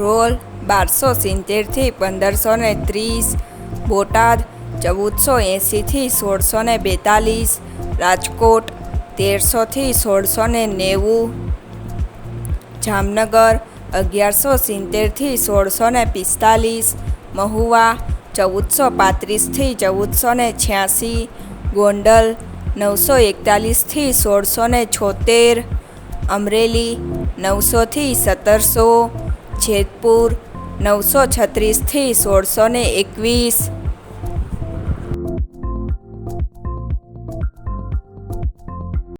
ધ્રોલ બારસો સિત્તેરથી પંદરસો ને ત્રીસ, બોટાદ ચૌદસો એંસીથી સોળસો ને બેતાલીસ, રાજકોટ તેરસોથી સોળસો ને નેવું, જામનગર અગિયારસો સિત્તેરથી સોળસો ને પિસ્તાલીસ, મહુવા ચૌદસો પાંત્રીસથી ચૌદસો ને છ્યાસી, ગોંડલ નવસો એકતાલીસથી સોળસો ને છોતેર, અમરેલી નવસોથી સત્તરસો જેતપુર નવસો છત્રીસથી સોળસો ને એકવીસ.